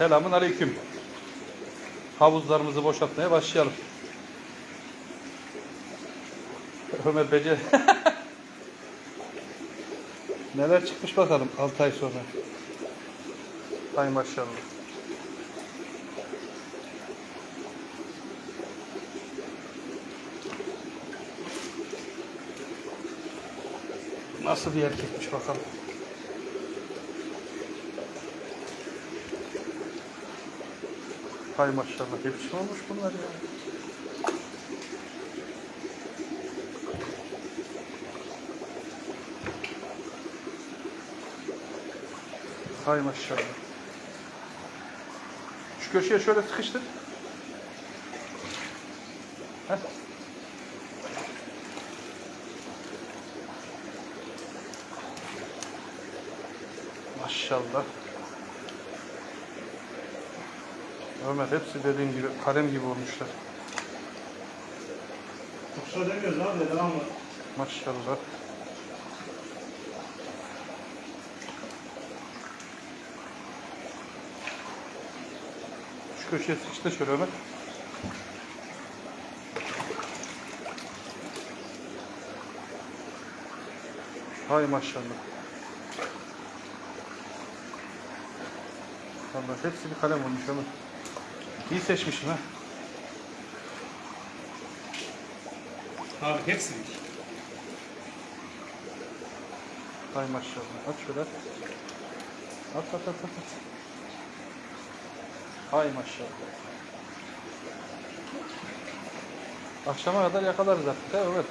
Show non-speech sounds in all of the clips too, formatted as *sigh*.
Selamun aleyküm. Havuzlarımızı boşaltmaya başlayalım. Ömer Becer. *laughs* Neler çıkmış bakalım 6 ay sonra. Hay maşallah. Nasıl bir erkekmiş bakalım. Hay maşallah. Hepsi olmuş bunlar ya. Hay maşallah. Şu köşeye şöyle sıkıştır. Heh. Maşallah. Ömer hepsi dediğim gibi kalem gibi olmuşlar. Kuşa demiyoruz abi devam mı? Maşallah. Şu köşeye sıkıştı şöyle Ömer. Hay maşallah. Vallahi hepsi bir kalem olmuş Ömer. İyi seçmişsin ha. Abi hepsi bir. Hay maşallah. At şöyle. At at at at. at. Hay maşallah. Akşama kadar yakalarız artık. Evet.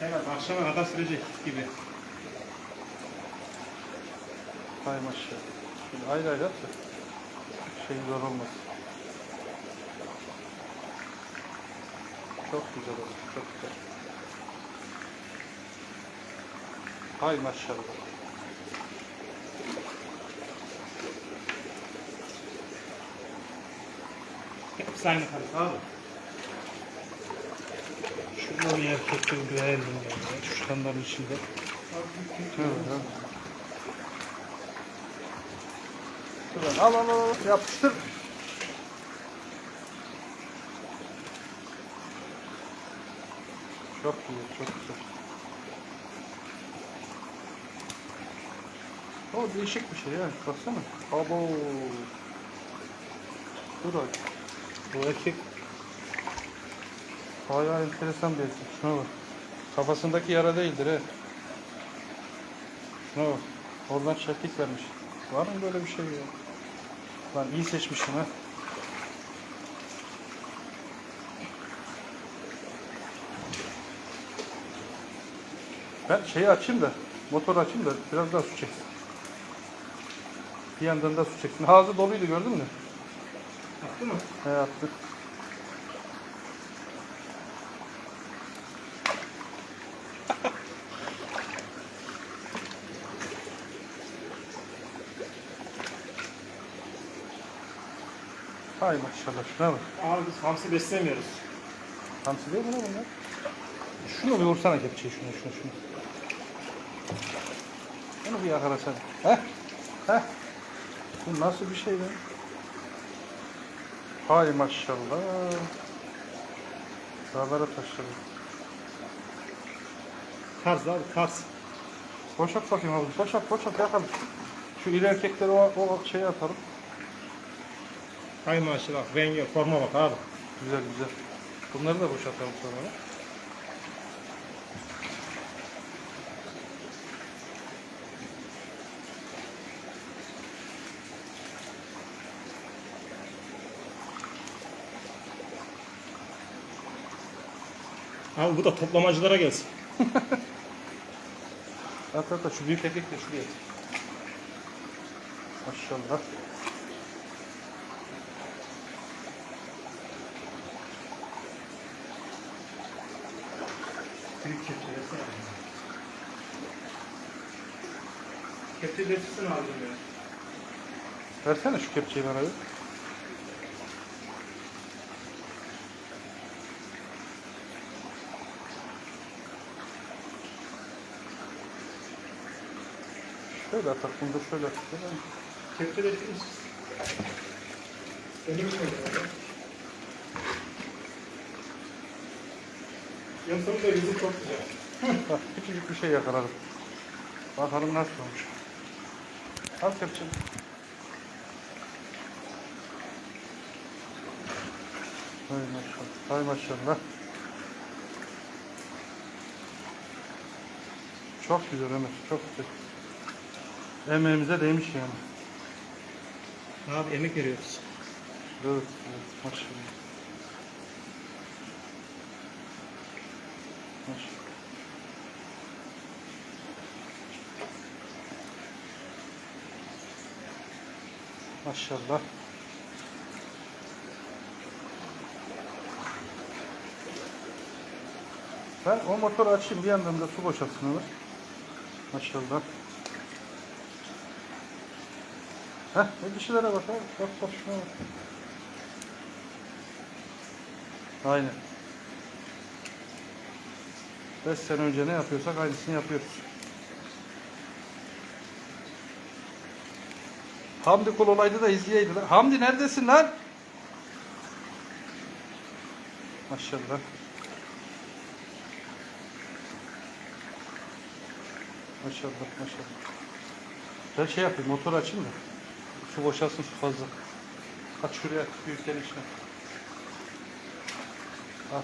Evet akşama kadar sürecek gibi. Hay maşallah. Şimdi ayrı ayrı at da şey zor olmaz. Çok güzel oldu. Çok güzel. Hay maşallah. Hepsi aynı kalite abi. Şurada bir erkekleri görelim. yani. Şu kanların içinde. Evet, evet. Şuradan al al al yapıştır. Çok güzel, çok güzel. O değişik bir şey ya. Baksana. Abo. Dur ay. Bu erkek bayağı enteresan bir erkek. Şuna bak. Kafasındaki yara değildir he. Şuna bak. Oradan şeklik vermiş. Var mı böyle bir şey ya? Lan iyi seçmişsin ha. Ben şeyi açayım da, motoru açayım da biraz daha su çeksin. Bir yandan da su çeksin. Ağzı doluydu gördün mü? Attı mı? He attı. Hay maşallah şuna bak. Abi biz hamsi beslemiyoruz. Hamsi değil mi lan bunlar? Şunu bir vursana kepçeyi şuna şuna şuna. Bunu bir yakalasana. Heh. Heh. Bu nasıl bir şey lan? Hay maşallah. Dağlara taşladı. Kars abi kars. Boşalt bakayım abi. Boşalt boşalt yakalım. Şu iri erkekleri o, o şeye atalım. Hay maşallah rengi forma bak abi. Güzel güzel. Bunları da boşaltalım sonra. Abi bu da toplamacılara gelsin. *laughs* At at at şu büyük erkek de şuraya. Maşallah. Büyük kepçe versene. Kepçe verirsin abi. Versene şu kepçeyi bana bir. Şöyle atak, bunu da şöyle atak. Önümü koydum. Yoksa da yüzü çok güzel. Bak küçücük bir şey yakaladım. Bakalım nasıl olmuş. Al kepçeni. Hay maşallah. Hay maşallah. Çok güzel Ömer. Çok güzel. Emeğimize değmiş yani. Abi emek veriyoruz. Evet, evet maşallah. Maşallah. Maşallah. Ben o motoru açayım bir yandan da su boşaltsın Ömer. Maşallah. Heh, ne dişilere bak. Bak bak şuna bak. Aynen. 5 sene önce ne yapıyorsak aynısını yapıyoruz. Hamdi kul olaydı da izleyeydi lan. Hamdi neredesin lan? Maşallah. Maşallah maşallah. Ben şey yapayım motor açayım da. Su boşalsın su fazla. Aç şuraya büyük genişle. Al.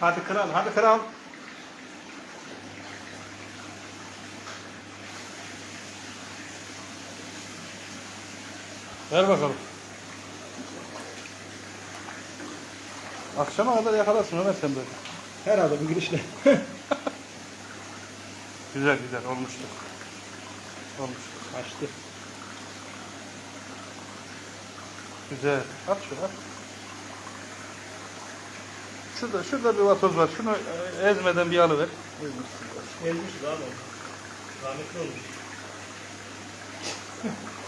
Hadi kral, hadi kral. Ver bakalım. Akşama kadar yakalarsın Ömer sen böyle. Herhalde bu girişle. *laughs* Güzel güzel olmuştu. Olmuştu. Açtı. Güzel. At şunu at. Şurada, şurada bir vatoz var. Şunu ezmeden bir alıver. Ezmişiz abi. Rahmetli olmuş. *laughs*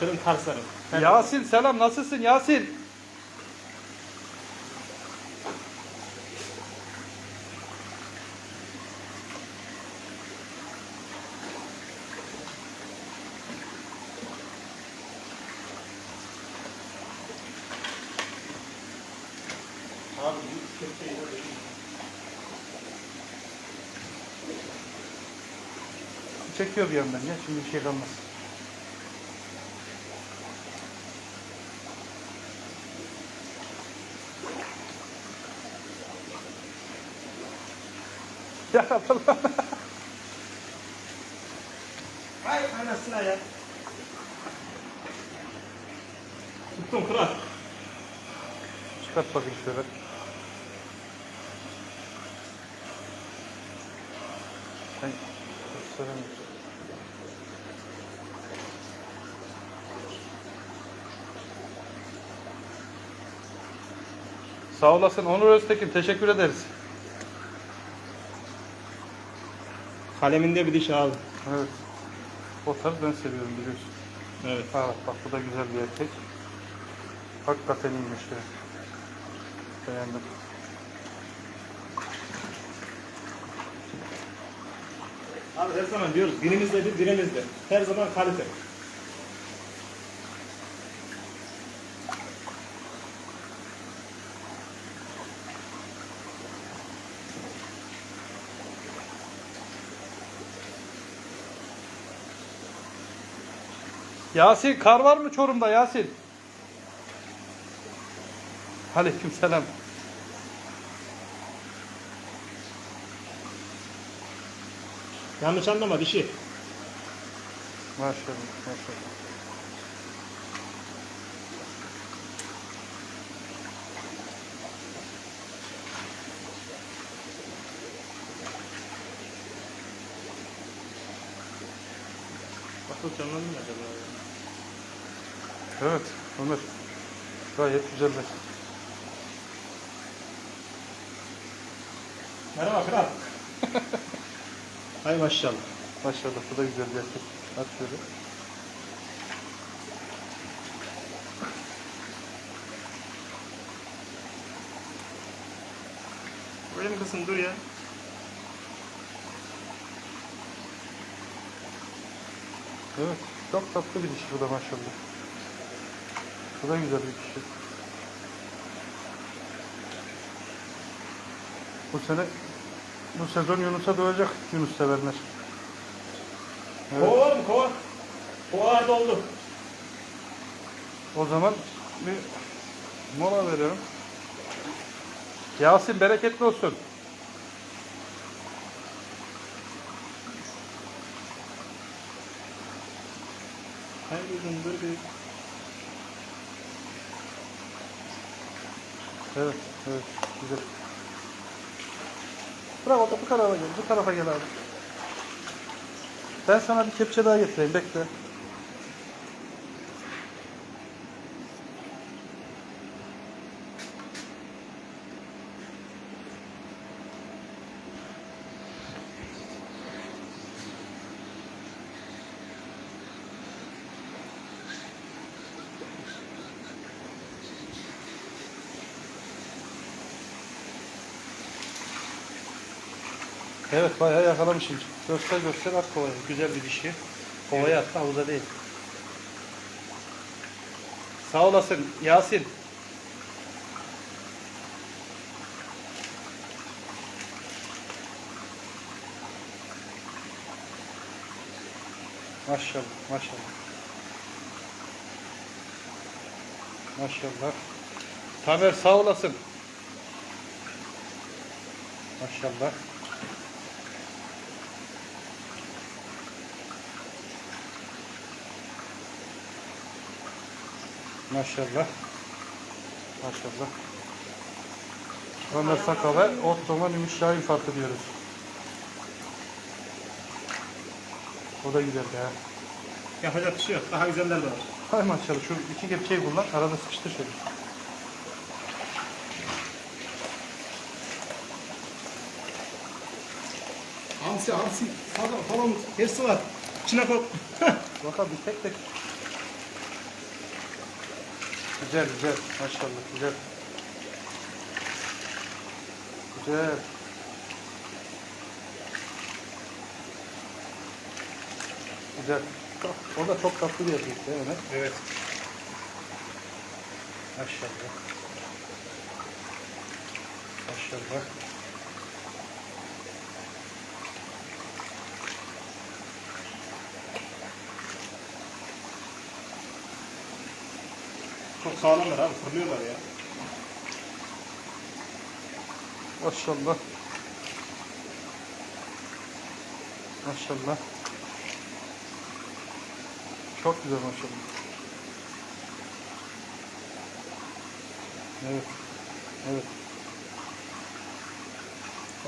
Senin tarzların. Sen- Yasin selam nasılsın Yasin? Abi. Çekiyor bir yandan ya. Şimdi bir şey kalmaz. Ya Allah. Ay anasına ya. Tuttum kral. Çıkart bakayım şöyle. Sen gösteremiyorsun. Sağ olasın Onur Öztekin. Teşekkür ederiz. Kaleminde bir diş abi. Evet. O tarz ben seviyorum biliyorsun. Evet. Ha, bak bu da güzel bir erkek. Hakikaten iyiymiş ya. Beğendim. Abi her zaman diyoruz dilimizde bir dilimizde. Her zaman kalite. Yasin kar var mı Çorum'da Yasin? Aleyküm selam. Yanlış anlama dişi. Maşallah maşallah. Akıl canlandı mı acaba? Evet Ömer. Gayet güzeller. Merhaba kral. Hay maşallah. Maşallah bu da güzel bir erkek. At şöyle. Öyle mi kızım dur ya. Evet. Çok tatlı bir dişi bu da maşallah. Bu da güzel bir dişi. Bu sene bu sezon Yunus'a doğacak Yunus severler. Evet. Kova var mı kova? Kovalar doldu. O zaman bir mola veriyorum. Yasin bereketli olsun. Kızım dur bir. Evet, evet. Güzel. Bırak o da bu tarafa gel. Bu tarafa gel abi. Ben sana bir kepçe daha getireyim. Bekle. Evet bayağı yakalamışım. Göster göster at kovaya. Güzel bir dişi. Kovaya at havuza değil. Sağ olasın Yasin. Maşallah maşallah. Maşallah. Tamer sağ olasın. Maşallah. Maşallah. Maşallah. Ömer Sakal ve Ottoman Ümit Şahin farkı diyoruz. O da güzel ya. Yapacak bir şey yok. Daha güzeller de var. Hay maşallah şu iki kepçeyi kullan arada sıkıştır şöyle. Hamsi hamsi. Falan falan. Hepsi var. İçine koy. Bakalım bir tek tek. Güzel güzel maşallah güzel. Güzel. Güzel. O da çok tatlı bir erkek değil mi? evet. Maşallah. Maşallah. Çok sağlamlar abi. Fırlıyorlar ya. Maşallah. Maşallah. Çok güzel maşallah. Evet. Evet.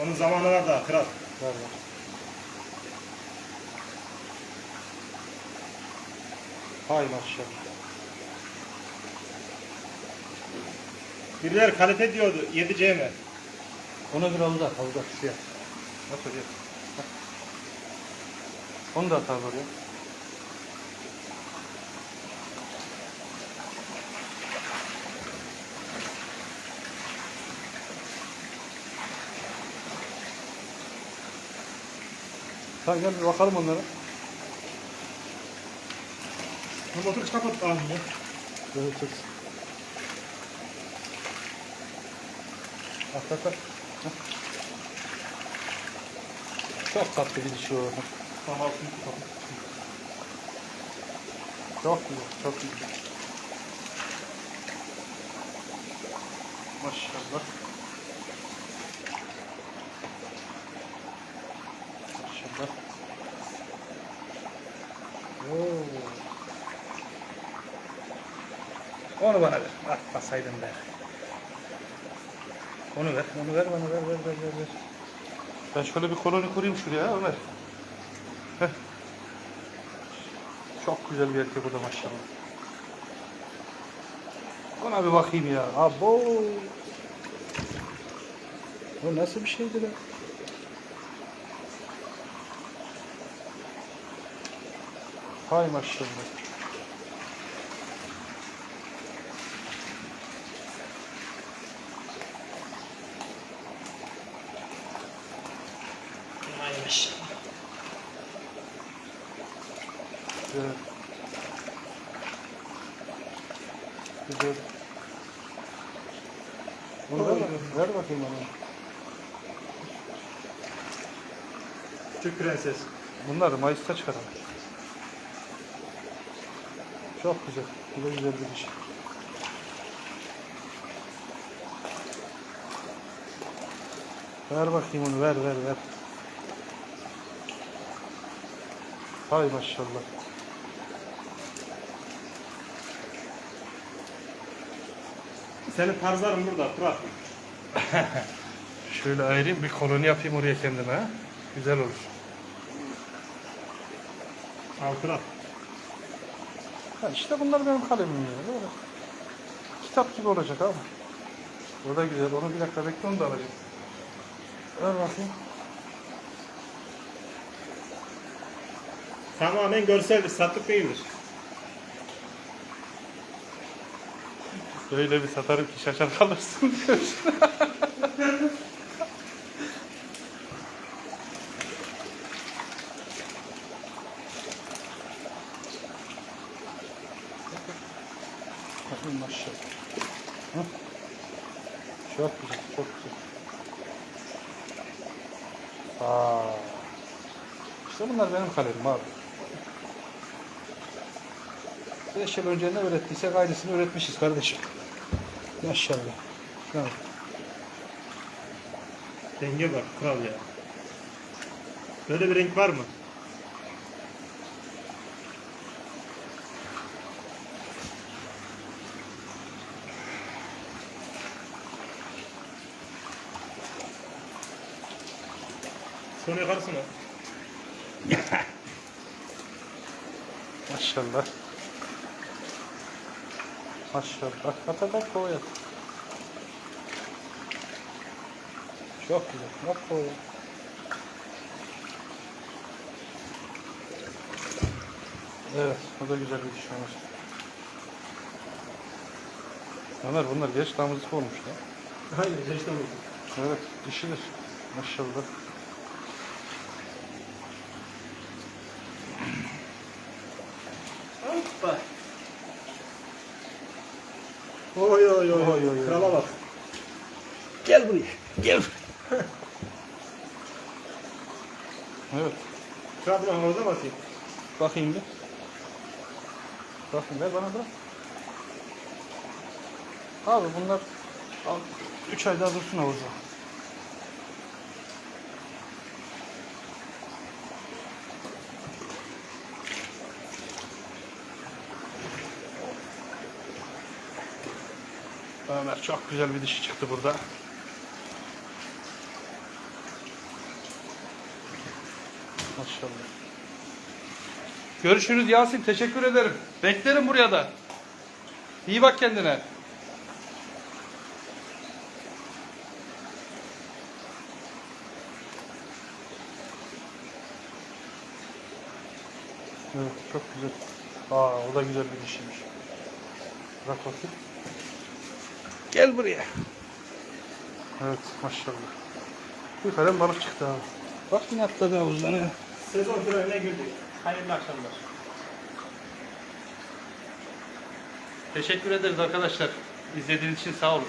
Onun zamanı var daha kral. Var var. Hay maşallah. Birileri kalite diyordu. 7C mi? Ona göre havuza at, havuza şuraya. At oraya. At. Onu da at abi oraya. Tamam gel bir bakalım onlara. Motoru kapat abi ya. Evet, evet. At at. Hah. Çok tatlı bir dişi o. Tamam altını kapat. Çok güzel, çok güzel. Maşallah. Maşallah. Oo. Onu bana ver. Atmasaydın be. Onu ver, onu ver, bana ver, ver, ver, ver, ver. Ben şöyle bir koloni kurayım şuraya Ömer. Heh. Çok güzel bir erkek o da maşallah. Ona bir bakayım ya. Abo. O nasıl bir şeydi be? Hay maşallah. Ay maşallah. Güzel. Güzel. Bunu ver, ver bakayım bana. Küçük prenses. Bunları Mayıs'ta çıkaralım. Çok güzel. Bu da güzel bir iş. Ver bakayım onu ver ver ver. Hay maşallah. Senin tarzların burada. Bırak. *laughs* Şöyle ayırayım bir koloni yapayım oraya kendime. ha. Güzel olur. Al kral. Ha işte bunlar benim kalemim ya. Böyle. Kitap gibi olacak abi. O da güzel. Onu bir dakika bekle onu da alacağım. Ver bakayım. Tamamen görseldir. Satlık değildir. Böyle bir satarım ki şaşar kalırsın diyor. Bakın maşallah. Hı? Çok güzel, çok güzel. Aa. İşte bunlar benim kalemim abi. 5 yıl önce ne öğrettiysek aynısını öğretmişiz kardeşim. Maşallah. Tamam. Denge bak kral ya. Böyle bir renk var mı? Sonra yukarısına. *laughs* Maşallah. Maşallah. At at at kovaya. Çok güzel. At kovaya. Evet. O da güzel bir diş olmuş. Ömer bunlar geç damızlık olmuş ya. Aynen işte bu. Evet. Dişidir. Maşallah. Oy oy oy. Oy. Krala bak. Gel buraya. Gel. evet. Kral bir orada mı atayım? Bakayım bir. Bakayım ver bana bırak. Abi bunlar 3 ay daha dursun havuzda. Ömer çok güzel bir dişi çıktı burada. Maşallah. Görüşürüz Yasin. Teşekkür ederim. Beklerim buraya da. İyi bak kendine. Evet çok güzel. Aa o da güzel bir dişiymiş. Bırak bakayım. Gel buraya. Evet maşallah. Bir kalem balık çıktı abi. Bak yine atladı havuzdan. ha. Sezon finaline girdik. Hayırlı akşamlar. Teşekkür ederiz arkadaşlar. İzlediğiniz için sağ olun.